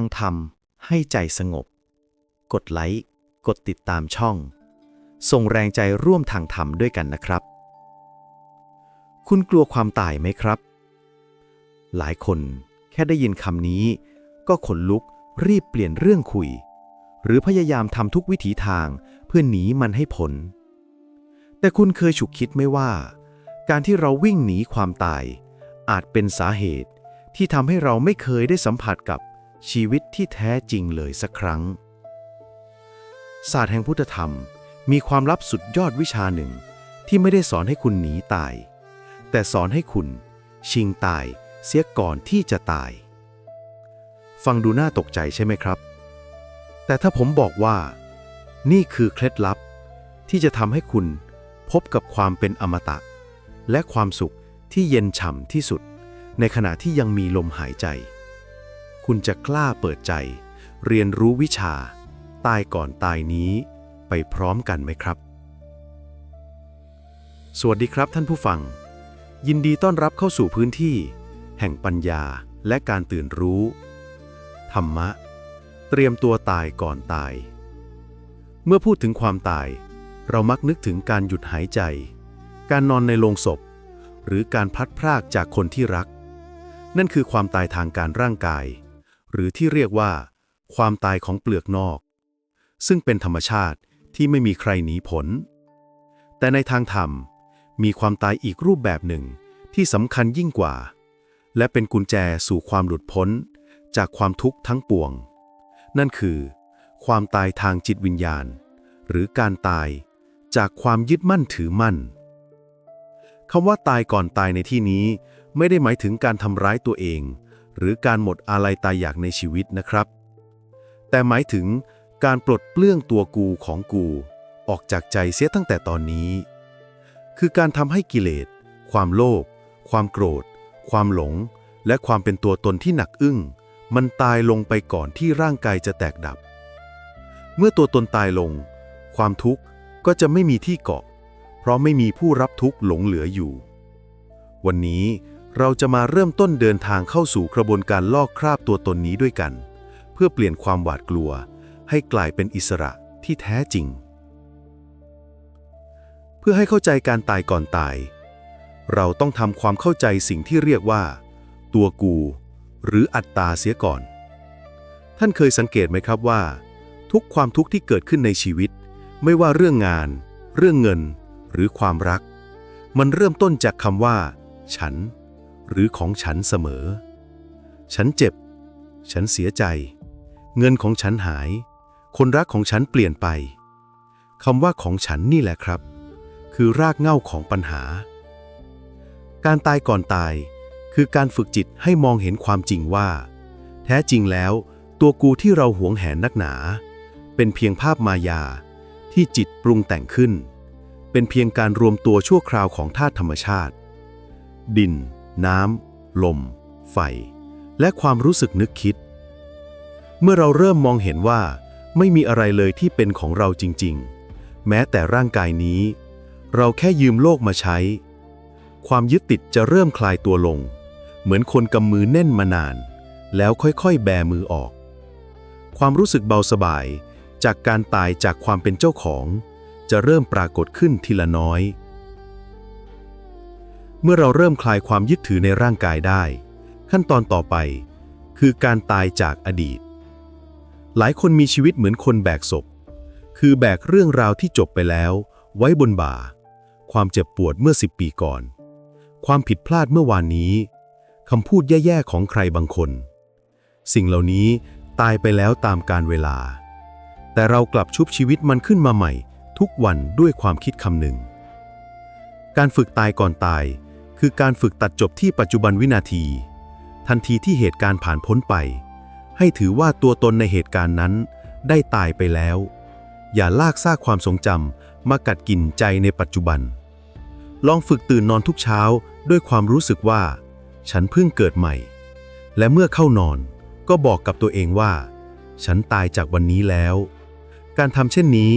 ฟังธรรม ให้ใจสงบ กดไลค์ กดติดตามช่อง ส่งแรงใจร่วมทางธรรมด้วยกันนะครับ คุณกลัวความตายไหมครับ หลายคนแค่ได้ยินคำนี้ ก็ขนลุกรีบเปลี่ยนเรื่องคุย หรือพยายามทำทุกวิถีทางเพื่อหนีมันให้พ้นแต่คุณเคยฉุกคิดไหมว่า การที่เราวิ่งหนีความตาย อาจเป็นสาเหตุที่ทำให้เราไม่เคยได้สัมผัสกับ ชีวิตที่แท้จริงเลยสักครั้ง ศาสตร์แห่งพุทธธรรมมีความลับสุดยอดวิชาหนึ่ง ที่ไม่ได้สอนให้คุณหนีตาย แต่สอนให้คุณ ชิงตายเสียก่อนที่จะตาย ฟังดูน่าตกใจใช่ไหมครับ แต่ถ้าผมบอกว่า นี่คือเคล็ดลับ ที่จะทำให้คุณพบกับความเป็นอมตะ และความสุขที่เย็นฉ่ำที่สุด ในขณะที่ยังมีลมหายใจ คุณจะกล้าเปิดใจ เรียนรู้วิชา ตายก่อนตายนี้ ไปพร้อมกันไหมครับ สวัสดีครับท่านผู้ฟัง ยินดีต้อนรับเข้าสู่พื้นที่ แห่งปัญญาและการตื่นรู้ ธรรมะ เตรียมตัวตายก่อนตาย เมื่อพูดถึงความตาย เรามักนึกถึงการหยุดหายใจ การนอนในโลงศพ หรือการพลัดพรากจากคนที่รักนั่นคือความตายทางการร่างกาย หรือที่เรียกว่า ความตายของเปลือกนอก ซึ่งเป็นธรรมชาติที่ไม่มีใครหนีผล แต่ในทางธรรม มีความตายอีกรูปแบบหนึ่งที่สำคัญยิ่งกว่า และเป็นกุญแจสู่ความหลุดพ้นจากความทุกข์ทั้งปวง นั่นคือ ความตายทางจิตวิญญาณ หรือการตายจากความยึดมั่นถือมั่นคำว่าตายก่อนตายในที่นี้ ไม่ได้หมายถึงการทำร้ายตัวเอง หรือการหมดอาลัยตายอยากในชีวิตนะครับ แต่หมายถึงการปลดเปลื้องตัวกูของกู ออกจากใจเสียตั้งแต่ตอนนี้ คือการทำให้กิเลส ความโลภความโกรธ ความหลง และความเป็นตัวตนที่หนักอึ้ง มันตายลงไปก่อนที่ร่างกายจะแตกดับ เมื่อตัวตนตายลง ความทุกข์ก็จะไม่มีที่เกาะ เพราะไม่มีผู้รับทุกข์หลงเหลืออยู่ วันนี้ เราจะมาเริ่มต้นเดินทางเข้าสู่กระบวนการลอกคราบตัวตนนี้ด้วยกัน เพื่อเปลี่ยนความหวาดกลัว ให้กลายเป็นอิสระที่แท้จริง เพื่อให้เข้าใจการตายก่อนตาย เราต้องทำความเข้าใจสิ่งที่เรียกว่า ตัวกู หรืออัตตาเสียก่อน ท่านเคยสังเกตไหมครับว่า ทุกความทุกข์ที่เกิดขึ้นในชีวิต ไม่ว่าเรื่องงาน เรื่องเงิน หรือความรัก มันเริ่มต้นจากคำว่า ฉัน หรือของฉันเสมอ ฉันเจ็บ ฉันเสียใจ เงินของฉันหาย คนรักของฉันเปลี่ยนไปคำว่าของฉันนี่แหละครับ คือรากเหง้าของปัญหา การตายก่อนตาย คือการฝึกจิตให้มองเห็นความจริงว่า แท้จริงแล้ว ตัวกูที่เราหวงแหนนักหนา เป็นเพียงภาพมายาที่จิตปรุงแต่งขึ้น เป็นเพียงการรวมตัวชั่วคราวของธาตุธรรมชาติ ดิน น้ำ ลม ไฟ และความรู้สึกนึกคิด เมื่อเราเริ่มมองเห็นว่า ไม่มีอะไรเลยที่เป็นของเราจริง ๆ แม้แต่ร่างกายนี้ เราแค่ยืมโลกมาใช้ ความยึดติดจะเริ่มคลายตัวลง เหมือนคนกำมือแน่นมานาน แล้วค่อยๆ แบมือออก ความรู้สึกเบาสบายจากการตายจากความเป็นเจ้าของ จะเริ่มปรากฏขึ้นทีละน้อย เมื่อเราเริ่มคลายความยึดถือในร่างกายได้ ขั้นตอนต่อไป คือการตายจากอดีต หลายคนมีชีวิตเหมือนคนแบกศพ คือแบกเรื่องราวที่จบไปแล้ว ไว้บนบ่า ความเจ็บปวดเมื่อสิบปีก่อน ความผิดพลาดเมื่อวานนี้คำพูดแย่ๆของใครบางคน สิ่งเหล่านี้ตายไปแล้วตามกาลเวลา แต่เรากลับชุบชีวิตมันขึ้นมาใหม่ ทุกวันด้วยความคิดคำหนึ่ง การฝึกตายก่อนตาย คือการฝึกตัดจบที่ปัจจุบันวินาที ทันทีที่เหตุการณ์ผ่านพ้นไป ให้ถือว่าตัวตนในเหตุการณ์นั้น ได้ตายไปแล้ว อย่าลากซากความทรงจำมากัดกินใจในปัจจุบัน ลองฝึกตื่นนอนทุกเช้าด้วยความรู้สึกว่า ฉันเพิ่งเกิดใหม่ และเมื่อเข้านอนก็บอกกับตัวเองว่า ฉันตายจากวันนี้แล้ว การทำเช่นนี้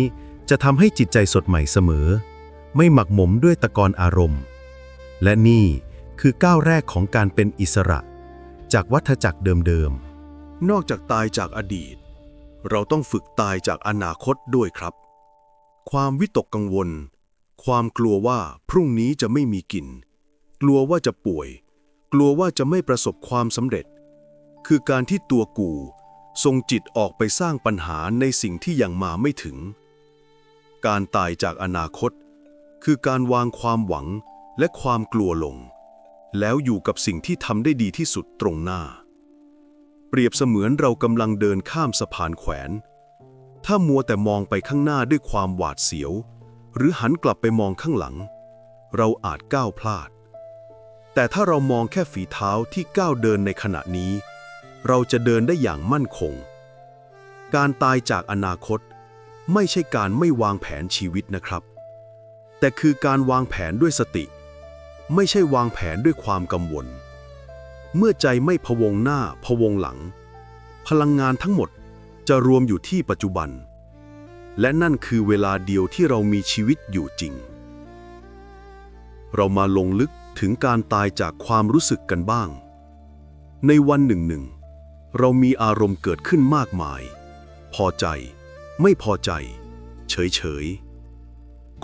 จะทำให้จิตใจสดใหม่เสมอ ไม่หมักหมมด้วยตะกอนอารมณ์ และนี่คือก้าวแรกของการเป็นอิสระ จากวัฏจักรเดิมนอกจากตายจากอดีต เราต้องฝึกตายจากอนาคตด้วยครับ ความวิตกกังวล ความกลัวว่าพรุ่งนี้จะไม่มีกิน กลัวว่าจะป่วย กลัวว่าจะไม่ประสบความสำเร็จ คือการที่ตัวกูส่งจิตออกไปสร้างปัญหาในสิ่งที่ยังมาไม่ถึง การตายจากอนาคต คือการวางความหวัง และความกลัวลง แล้วอยู่กับสิ่งที่ทำได้ดีที่สุดตรงหน้า เปรียบเสมือนเรากำลังเดินข้ามสะพานแขวน ถ้ามัวแต่มองไปข้างหน้าด้วยความหวาดเสียว หรือหันกลับไปมองข้างหลัง เราอาจก้าวพลาด แต่ถ้าเรามองแค่ฝีเท้าที่ก้าวเดินในขณะนี้ เราจะเดินได้อย่างมั่นคง การตายจากอนาคตไม่ใช่การไม่วางแผนชีวิตนะครับ แต่คือการวางแผนด้วยสติ ไม่ใช่วางแผนด้วยความกังวล เมื่อใจไม่พวงหน้าพวงหลัง พลังงานทั้งหมดจะรวมอยู่ที่ปัจจุบัน และนั่นคือเวลาเดียวที่เรามีชีวิตอยู่จริง เรามาลงลึกถึงการตายจากความรู้สึกกันบ้าง ในวันหนึ่งหนึ่ง เรามีอารมณ์เกิดขึ้นมากมาย พอใจ ไม่พอใจ เฉยเฉย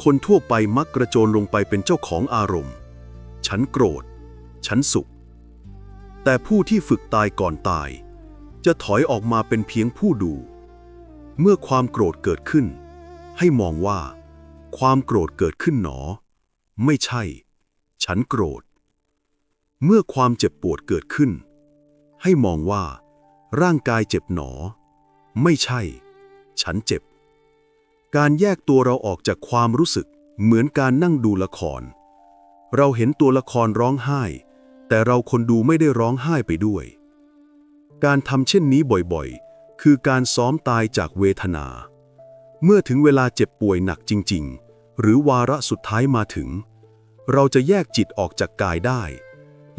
คนทั่วไปมักกระโจนลงไปเป็นเจ้าของอารมณ์ ฉันโกรธ ฉันสุข แต่ผู้ที่ฝึกตายก่อนตาย จะถอยออกมาเป็นเพียงผู้ดู เมื่อความโกรธเกิดขึ้น ให้มองว่า ความโกรธเกิดขึ้นหนอ ไม่ใช่ ฉันโกรธ เมื่อความเจ็บปวดเกิดขึ้น ให้มองว่า ร่างกายเจ็บหนอ ไม่ใช่ ฉันเจ็บ การแยกตัวเราออกจากความรู้สึกเหมือนการนั่งดูละคร เราเห็นตัวละครร้องไห้ แต่เราคนดูไม่ได้ร้องไห้ไปด้วย การทำเช่นนี้บ่อยๆ คือการซ้อมตายจากเวทนา เมื่อถึงเวลาเจ็บป่วยหนักจริง ๆ หรือวาระสุดท้ายมาถึง เราจะแยกจิตออกจากกายได้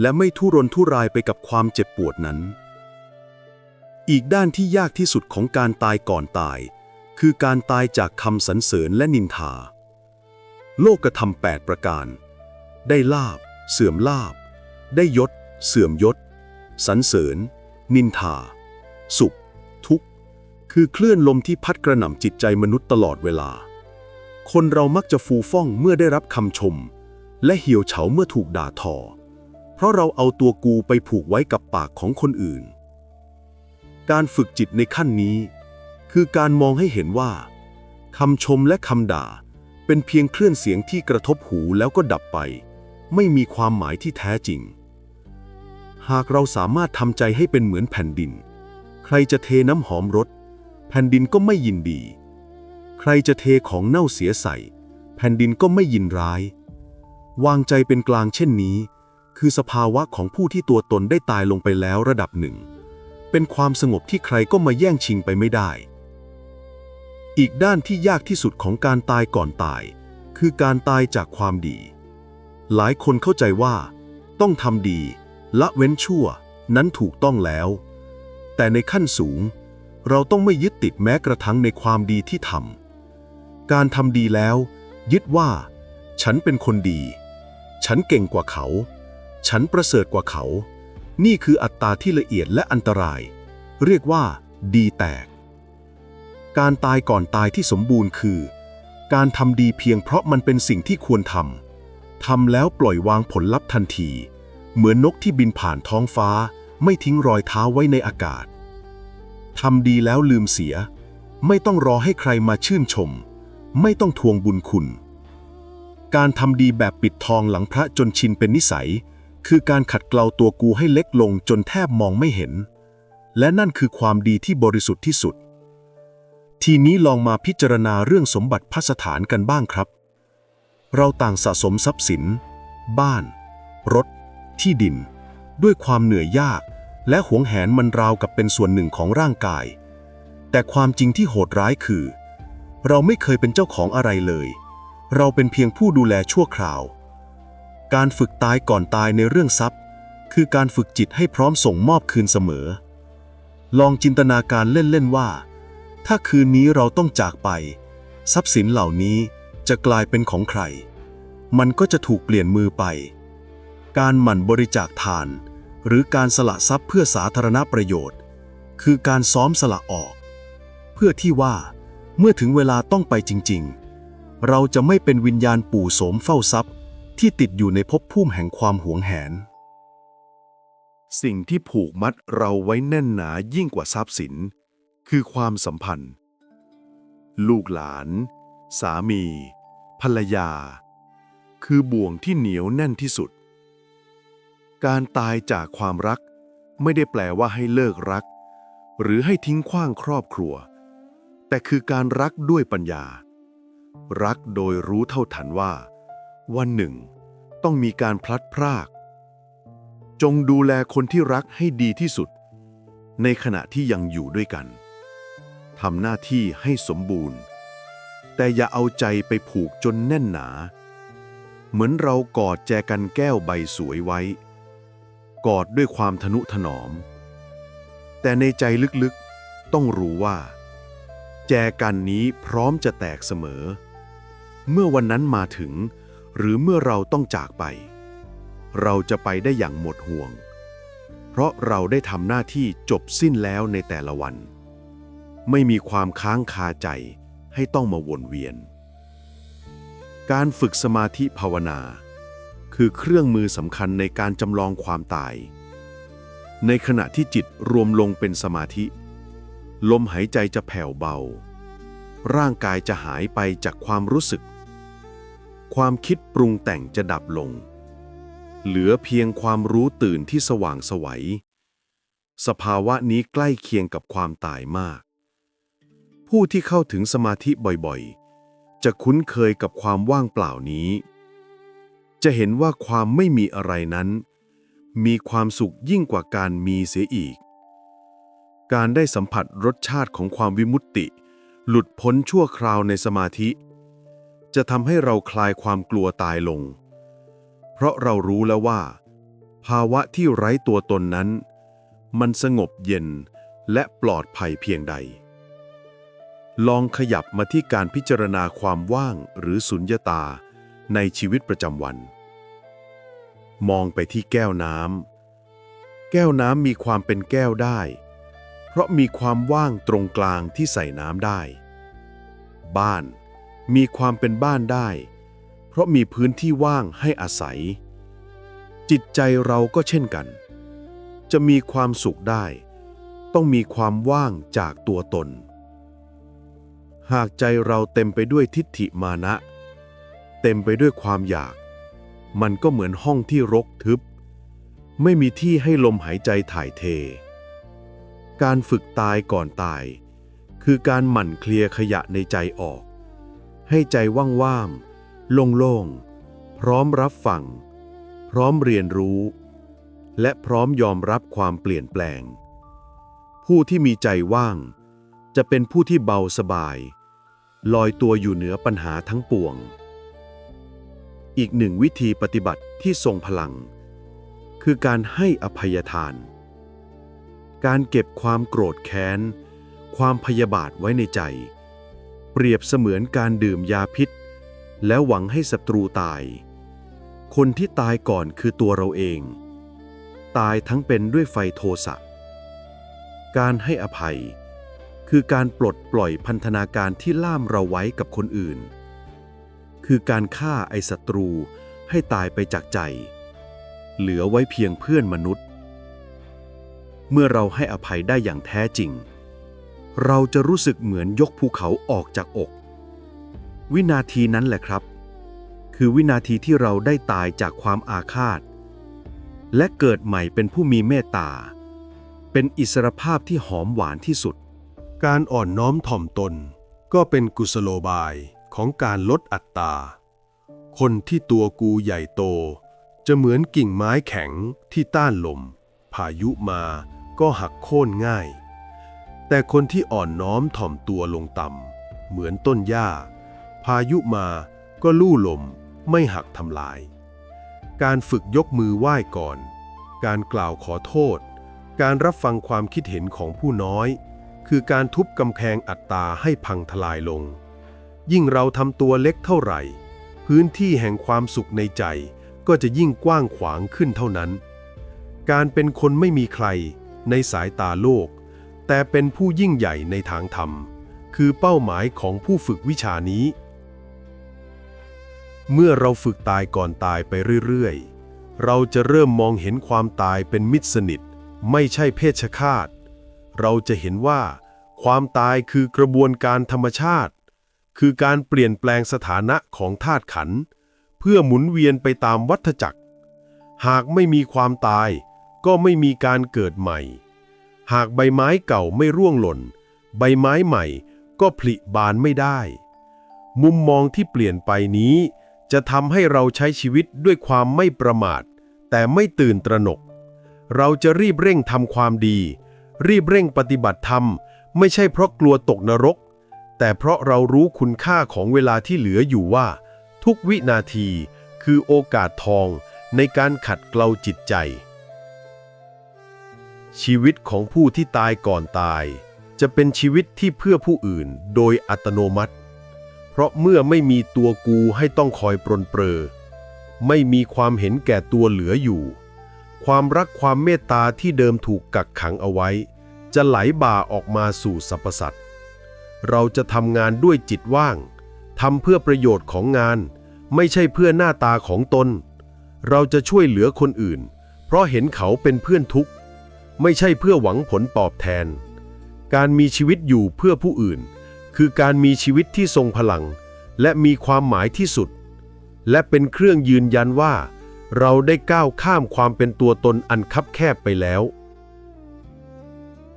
และไม่ทุรนทุรายไปกับความเจ็บปวดนั้น อีกด้านที่ยากที่สุดของการตายก่อนตาย คือการตายจากคำสรรเสริญและนินทา โลกธรรมแปดประการ ได้ลาบ เสื่อมลาบ ได้ยศ เสื่อมยศสรรเสริญ นินทา สุข ทุกข์ คือคลื่นลมที่พัดกระหน่ำจิตใจมนุษย์ตลอดเวลา คนเรามักจะฟูฟ่องเมื่อได้รับคำชม และเหี่ยวเฉาเมื่อถูกด่าทอ เพราะเราเอาตัวกูไปผูกไว้กับปากของคนอื่น การฝึกจิตในขั้นนี้ คือการมองให้เห็นว่าคำชมและคำด่า เป็นเพียงคลื่นเสียงที่กระทบหูแล้วก็ดับไป ไม่มีความหมายที่แท้จริง หากเราสามารถทำใจให้เป็นเหมือนแผ่นดิน ใครจะเทน้ำหอมรสแผ่นดินก็ไม่ยินดี ใครจะเทของเน่าเสียใส่ แผ่นดินก็ไม่ยินร้าย วางใจเป็นกลางเช่นนี้ คือสภาวะของผู้ที่ตัวตนได้ตายลงไปแล้วระดับหนึ่ง เป็นความสงบที่ใครก็มาแย่งชิงไปไม่ได้ อีกด้านที่ยากที่สุดของการตายก่อนตาย คือการตายจากความดี หลายคนเข้าใจว่า ต้องทำดี ละเว้นชั่วนั้นถูกต้องแล้ว แต่ในขั้นสูง เราต้องไม่ยึดติดแม้กระทั่งในความดีที่ทำการทำดีแล้ว ยึดว่า ฉันเป็นคนดี ฉันเก่งกว่าเขา ฉันประเสริฐกว่าเขา นี่คืออัตตาที่ละเอียดและอันตราย เรียกว่า ดีแตก การตายก่อนตายที่สมบูรณ์คือ การทำดีเพียงเพราะมันเป็นสิ่งที่ควรทำ ทำแล้วปล่อยวางผลลัพธ์ทันที เหมือนนกที่บินผ่านท้องฟ้า ไม่ทิ้งรอยเท้าไว้ในอากาศทำดีแล้วลืมเสีย ไม่ต้องรอให้ใครมาชื่นชม ไม่ต้องทวงบุญคุณ การทำดีแบบปิดทองหลังพระจนชินเป็นนิสัย คือการขัดเกลาตัวกูให้เล็กลงจนแทบมองไม่เห็น และนั่นคือความดีที่บริสุทธิ์ที่สุด ทีนี้ลองมาพิจารณาเรื่องสมบัติพัสถานกันบ้างครับ เราต่างสะสมทรัพย์สิน บ้าน รถ ที่ดิน ด้วยความเหนื่อยยาก และหวงแหนมันราวกับเป็นส่วนหนึ่งของร่างกาย แต่ความจริงที่โหดร้ายคือ เราไม่เคยเป็นเจ้าของอะไรเลย เราเป็นเพียงผู้ดูแลชั่วคราว การฝึกตายก่อนตายในเรื่องทรัพย์ คือการฝึกจิตให้พร้อมส่งมอบคืนเสมอ ลองจินตนาการเล่นๆว่า ถ้าคืนนี้เราต้องจากไป ทรัพย์สินเหล่านี้ จะกลายเป็นของใคร มันก็จะถูกเปลี่ยนมือไป การหมั่นบริจาคทาน หรือการสละทรัพย์เพื่อสาธารณประโยชน์ คือการซ้อมสละออก เพื่อที่ว่า เมื่อถึงเวลาต้องไปจริง ๆ เราจะไม่เป็นวิญญาณปู่โสมเฝ้าทรัพย์ ที่ติดอยู่ในภพภูมิแห่งความหวงแหน สิ่งที่ผูกมัดเราไว้แน่นหนายิ่งกว่าทรัพย์สิน คือความสัมพันธ์ ลูกหลาน สามี ภรรยา คือบ่วงที่เหนียวแน่นที่สุด การตายจากความรักไม่ได้แปลว่าให้เลิกรัก หรือให้ทิ้งขว้างครอบครัว แต่คือการรักด้วยปัญญา รักโดยรู้เท่าทันว่า วันหนึ่ง ต้องมีการพลัดพราก จงดูแลคนที่รักให้ดีที่สุด ในขณะที่ยังอยู่ด้วยกันทำหน้าที่ให้สมบูรณ์ แต่อย่าเอาใจไปผูกจนแน่นหนา เหมือนเรากอดแจกันแก้วใบสวยไว้ กอดด้วยความทนุถนอม แต่ในใจลึกๆต้องรู้ว่า แจกันนี้พร้อมจะแตกเสมอ เมื่อวันนั้นมาถึง หรือเมื่อเราต้องจากไป เราจะไปได้อย่างหมดห่วง เพราะเราได้ทำหน้าที่จบสิ้นแล้วในแต่ละวัน ไม่มีความค้างคาใจ ให้ต้องมาวนเวียน การฝึกสมาธิภาวนา คือเครื่องมือสำคัญในการจำลองความตาย ในขณะที่จิตรวมลงเป็นสมาธิ ลมหายใจจะแผ่วเบา ร่างกายจะหายไปจากความรู้สึก ความคิดปรุงแต่งจะดับลง เหลือเพียงความรู้ตื่นที่สว่างสวัยสภาวะนี้ใกล้เคียงกับความตายมาก ผู้ที่เข้าถึงสมาธิบ่อยๆ จะคุ้นเคยกับความว่างเปล่านี้ จะเห็นว่าความไม่มีอะไรนั้น มีความสุขยิ่งกว่าการมีเสียอีก การได้สัมผัสรสชาติของความวิมุตติ หลุดพ้นชั่วคราวในสมาธิ จะทำให้เราคลายความกลัวตายลง เพราะเรารู้แล้วว่า ภาวะที่ไร้ตัวตนนั้น มันสงบเย็นและปลอดภัยเพียงใด ลองขยับมาที่การพิจารณาความว่างหรือสุญญตาในชีวิตประจำวัน มองไปที่แก้วน้ำแก้วน้ำมีความเป็นแก้วได้ เพราะมีความว่างตรงกลางที่ใส่น้ำได้ บ้านมีความเป็นบ้านได้ เพราะมีพื้นที่ว่างให้อาศัย จิตใจเราก็เช่นกัน จะมีความสุขได้ ต้องมีความว่างจากตัวตน หากใจเราเต็มไปด้วยทิฏฐิมานะ เต็มไปด้วยความอยาก มันก็เหมือนห้องที่รกทึบ ไม่มีที่ให้ลมหายใจถ่ายเท การฝึกตายก่อนตาย คือการหมั่นเคลียร์ขยะในใจออก ให้ใจว่างๆโล่งๆพร้อมรับฟัง พร้อมเรียนรู้ และพร้อมยอมรับความเปลี่ยนแปลง ผู้ที่มีใจว่าง จะเป็นผู้ที่เบาสบาย ลอยตัวอยู่เหนือปัญหาทั้งปวง อีกหนึ่งวิธีปฏิบัติที่ทรงพลัง คือการให้อภัยทาน การเก็บความโกรธแค้น ความพยาบาทไว้ในใจ เปรียบเสมือนการดื่มยาพิษ แล้วหวังให้ศัตรูตาย คนที่ตายก่อนคือตัวเราเอง ตายทั้งเป็นด้วยไฟโทสะการให้อภัย คือการปลดปล่อยพันธนาการที่ล่ามเราไว้กับคนอื่น คือการฆ่าไอศัตรูให้ตายไปจากใจ เหลือไว้เพียงเพื่อนมนุษย์ เมื่อเราให้อภัยได้อย่างแท้จริง เราจะรู้สึกเหมือนยกภูเขาออกจากอก วินาทีนั้นแหละครับ คือวินาทีที่เราได้ตายจากความอาฆาต และเกิดใหม่เป็นผู้มีเมตตา เป็นอิสรภาพที่หอมหวานที่สุด การอ่อนน้อมถ่อมตน ก็เป็นกุศโลบายของการลดอัตตา คนที่ตัวกูใหญ่โต จะเหมือนกิ่งไม้แข็งที่ต้านลม พายุมาก็หักโค่นง่าย แต่คนที่อ่อนน้อมถ่อมตัวลงต่ำเหมือนต้นหญ้า พายุมาก็ลู่ลมไม่หักทำลาย การฝึกยกมือไหว้ก่อน การกล่าวขอโทษ การรับฟังความคิดเห็นของผู้น้อย คือการทุบกำแพงอัตตาให้พังทลายลง ยิ่งเราทำตัวเล็กเท่าไหร่ พื้นที่แห่งความสุขในใจก็จะยิ่งกว้างขวางขึ้นเท่านั้น การเป็นคนไม่มีใครในสายตาโลก แต่เป็นผู้ยิ่งใหญ่ในทางธรรม คือเป้าหมายของผู้ฝึกวิชานี้ เมื่อเราฝึกตายก่อนตายไปเรื่อยๆ เราจะเริ่มมองเห็นความตายเป็นมิตรสนิท ไม่ใช่เพศฆาต เราจะเห็นว่า ความตายคือกระบวนการธรรมชาติ คือการเปลี่ยนแปลงสถานะของธาตุขัน เพื่อหมุนเวียนไปตามวัฏจักร หากไม่มีความตาย ก็ไม่มีการเกิดใหม่ หากใบไม้เก่าไม่ร่วงหล่น ใบไม้ใหม่ก็ผลิบานไม่ได้ มุมมองที่เปลี่ยนไปนี้ จะทำให้เราใช้ชีวิตด้วยความไม่ประมาท แต่ไม่ตื่นตระหนก เราจะรีบเร่งทำความดี รีบเร่งปฏิบัติธรรม ไม่ใช่เพราะกลัวตกนรก แต่เพราะเรารู้คุณค่าของเวลาที่เหลืออยู่ว่า ทุกวินาทีคือโอกาสทองในการขัดเกลาจิตใจ ชีวิตของผู้ที่ตายก่อนตาย จะเป็นชีวิตที่เพื่อผู้อื่นโดยอัตโนมัติ เพราะเมื่อไม่มีตัวกูให้ต้องคอยปรนเปรอ ไม่มีความเห็นแก่ตัวเหลืออยู่ ความรักความเมตตาที่เดิมถูกกักขังเอาไว้ จะไหลบ่าออกมาสู่สรรพสัตว์ เราจะทำงานด้วยจิตว่างทำเพื่อประโยชน์ของงาน ไม่ใช่เพื่อหน้าตาของตน เราจะช่วยเหลือคนอื่น เพราะเห็นเขาเป็นเพื่อนทุกข์ ไม่ใช่เพื่อหวังผลตอบแทน การมีชีวิตอยู่เพื่อผู้อื่น คือการมีชีวิตที่ทรงพลัง และมีความหมายที่สุด และเป็นเครื่องยืนยันว่า เราได้ก้าวข้ามความเป็นตัวตนอันคับแคบไปแล้ว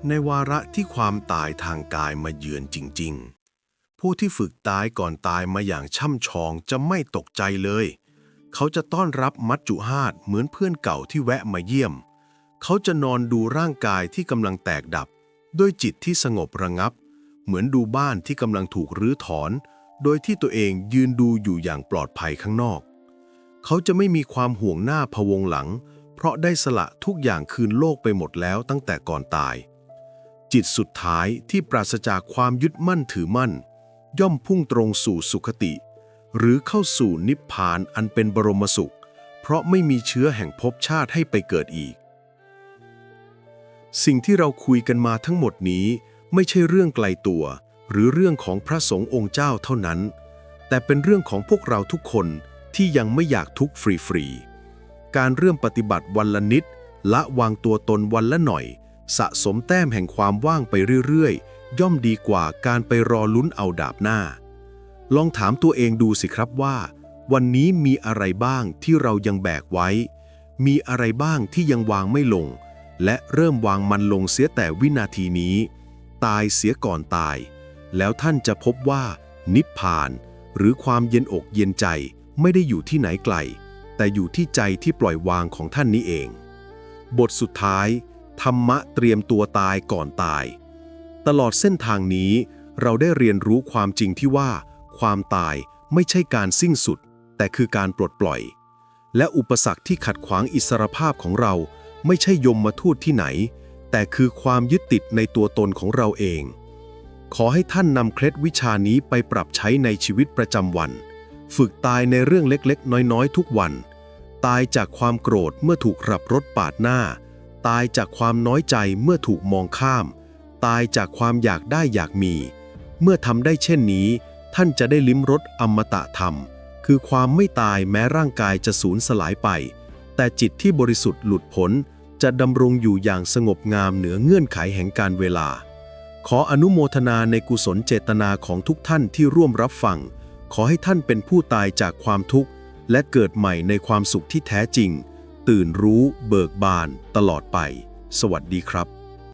ในวาระที่ความตายทางกายมาเยือนจริง ๆ ผู้ที่ฝึกตายก่อนตายมาอย่างช่ำชองจะไม่ตกใจเลย เขาจะต้อนรับมัจจุหาตเหมือนเพื่อนเก่าที่แวะมาเยี่ยม เขาจะนอนดูร่างกายที่กำลังแตกดับ ด้วยจิตที่สงบระงับ เหมือนดูบ้านที่กำลังถูกรื้อถอน โดยที่ตัวเองยืนดูอยู่อย่างปลอดภัยข้างนอก เขาจะไม่มีความห่วงหน้าพวงหลัง เพราะได้สละทุกอย่างคืนโลกไปหมดแล้วตั้งแต่ก่อนตาย จิตสุดท้ายที่ปราศจากความยึดมั่นถือมั่น ย่อมพุ่งตรงสู่สุคติ หรือเข้าสู่นิพพานอันเป็นบรมสุข เพราะไม่มีเชื้อแห่งภพชาติให้ไปเกิดอีก สิ่งที่เราคุยกันมาทั้งหมดนี้ไม่ใช่เรื่องไกลตัว หรือเรื่องของพระสงฆ์องค์เจ้าเท่านั้น แต่เป็นเรื่องของพวกเราทุกคน ที่ยังไม่อยากทุกข์ฟรีๆ การเริ่มปฏิบัติวันละนิด ละวางตัวตนวันละหน่อย สะสมแต้มแห่งความว่างไปเรื่อยๆ ย่อมดีกว่าการไปรอลุ้นเอาดาบหน้า ลองถามตัวเองดูสิครับว่า วันนี้มีอะไรบ้างที่เรายังแบกไว้ มีอะไรบ้างที่ยังวางไม่ลง และเริ่มวางมันลงเสียแต่วินาทีนี้ ตายเสียก่อนตาย แล้วท่านจะพบว่า นิพพาน หรือความเย็นอกเย็นใจ ไม่ได้อยู่ที่ไหนไกล แต่อยู่ที่ใจที่ปล่อยวางของท่านนี้เอง บทสุดท้าย ธรรมะเตรียมตัวตายก่อนตาย ตลอดเส้นทางนี้ เราได้เรียนรู้ความจริงที่ว่า ความตายไม่ใช่การสิ้นสุด แต่คือการปลดปล่อย และอุปสรรคที่ขัดขวางอิสรภาพของเรา ไม่ใช่ยมมาทูตที่ไหน แต่คือความยึดติดในตัวตนของเราเองขอให้ท่านนำเคล็ดวิชานี้ไปปรับใช้ในชีวิตประจำวัน ฝึกตายในเรื่องเล็กๆ น้อยๆ ทุกวัน ตายจากความโกรธเมื่อถูกขับรถปาดหน้า ตายจากความน้อยใจเมื่อถูกมองข้าม ตายจากความอยากได้อยากมี เมื่อทำได้เช่นนี้ ท่านจะได้ลิ้มรสอมตะธรรม คือความไม่ตายแม้ร่างกายจะสูญสลายไป แต่จิตที่บริสุทธิ์หลุดพ้นจะดำรงอยู่อย่างสงบงามเหนือเงื่อนไขแห่งการเวลา ขออนุโมทนาในกุศลเจตนาของทุกท่านที่ร่วมรับฟัง ขอให้ท่านเป็นผู้ตายจากความทุกข์ และเกิดใหม่ในความสุขที่แท้จริง ตื่นรู้เบิกบานตลอดไป สวัสดีครับ